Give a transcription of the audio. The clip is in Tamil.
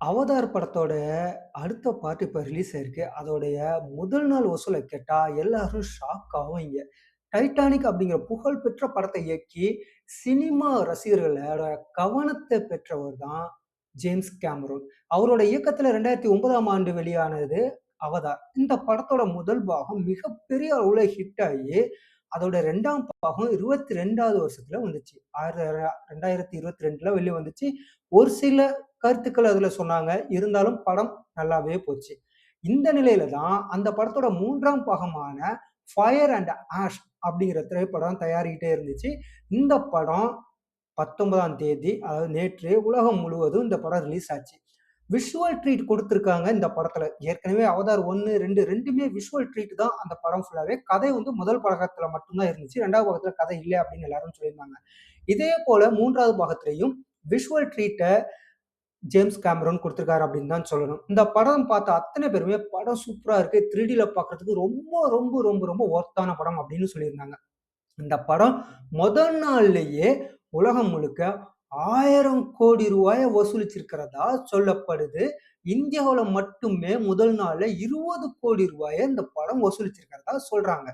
அவதார் படத்தோட அடுத்த பார்ட் இப்ப ரிலீஸ் ஆயிருக்கு. அதோடைய முதல் நாள் வசூல கேட்டா எல்லாரும் ஷாக் ஆவாய்ங்க. டைட்டானிக் அப்படிங்கிற புகழ்பெற்ற படத்த இயக்கி, சினிமா ரசிகர்களோட கவனத்த பெற்றவர் தான் ஜேம்ஸ் கேமரூன். அவரோட இயக்கத்துல 2009ஆம் ஆண்டு வெளியானது அவதார். இந்த படத்தோட முதல் பாகம் மிகப்பெரிய அளவுல ஹிட் ஆயி, அதோட ரெண்டாம் பாகம் 22வது வருஷத்துல வந்துச்சு. ஆறு ரெண்டாயிரத்தி இருபத்தி ரெண்டுல வெளியே வந்துச்சு. ஒரு சில கருத்துக்கள் அதுல சொன்னாங்க. இருந்தாலும் படம் நல்லாவே போச்சு. இந்த நிலையில தான் அந்த படத்தோட மூன்றாம் பாகமான ஃபயர் அண்ட் ஆஷ் அப்படிங்கிற திரைப்படம் தயாரிக்கிட்டே இருந்துச்சு. இந்த படம் 19ஆம் தேதி, அதாவது நேற்று உலகம் முழுவதும் இந்த படம் ரிலீஸ் ஆச்சு. விஷுவல் ட்ரீட் கொடுத்துருக்காங்க இந்த படத்துல. ஏற்கனவே அவதார் 1, 2 2மே விஷுவல் ட்ரீட் தான் அந்த படம் ஃபுல்லாவே. கதை வந்து முதல் பழகத்துல மட்டும்தான் இருந்துச்சு. ரெண்டாவது பாகத்துல கதை இல்லை அப்படின்னு எல்லாரும் சொல்லியிருந்தாங்க. இதே போல மூன்றாவது பாகத்திலையும் விஷுவல் ட்ரீட்டை ஜேம்ஸ் கேமரோன் கொடுத்துருக்காரு அப்படின்னு தான் சொல்லணும். இந்த படம் பார்த்த அத்தனை பேருமே படம் சூப்பரா இருக்கு. 3டில பார்க்கறதுக்கு ரொம்ப, ரொம்ப, ரொம்ப, ரொம்ப ஒர்த்தான படம் அப்படின்னு சொல்லியிருந்தாங்க. இந்த படம் முதல் நாள்லயே உலகம் முழுக்க ஆயிரம் கோடி ரூபாயை வசூலிச்சிருக்கிறதா சொல்லப்படுது. இந்தியாவில் மட்டுமே முதல் நாளில் இருபது கோடி ரூபாயை இந்த படம் வசூலிச்சிருக்கிறதா சொல்றாங்க.